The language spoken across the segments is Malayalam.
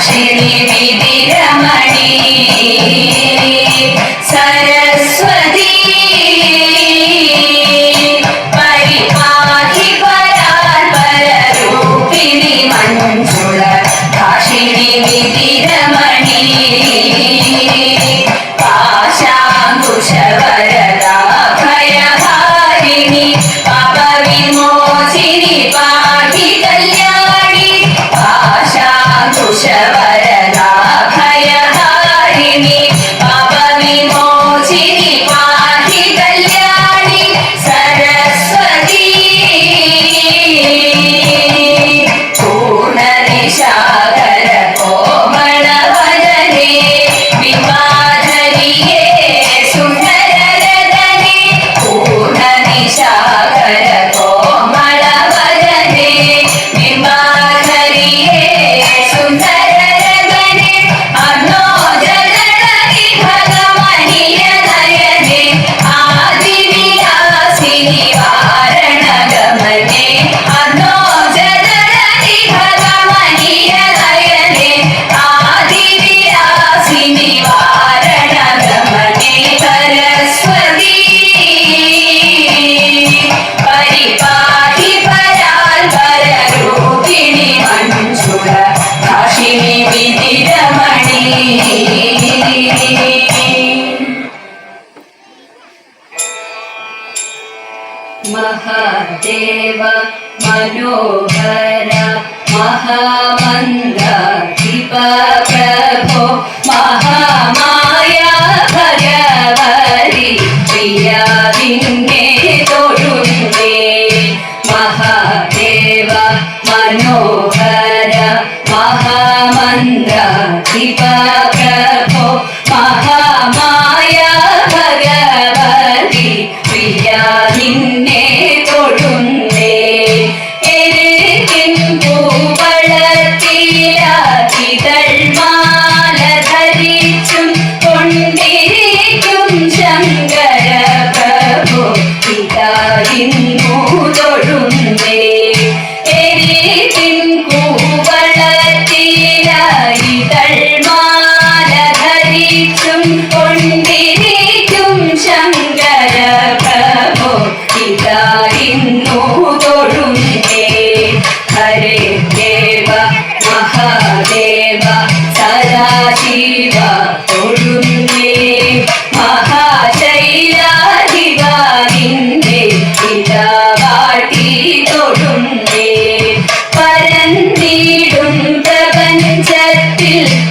ശ്രീ ക്ഷണി വിതിരമണി സ महादेव मनोहर महामन्दिप प्रभो महामाया भगवरि प्रिया विन्ने तोडुन्दे महादेव मनोहर महामन्दिप Keep it.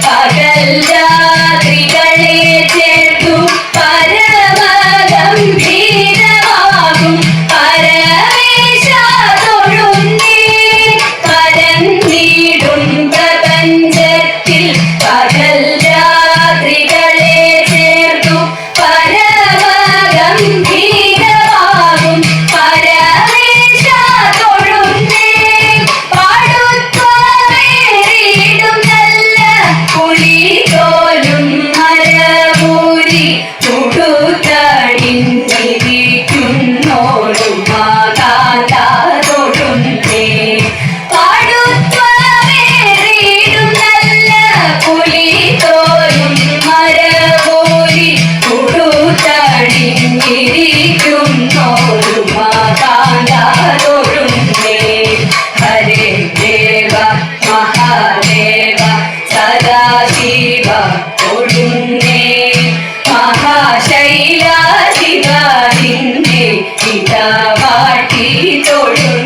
i pagal ശൈലാജിതാതിന്റെ ഇതാവാട്ടി തൊഴു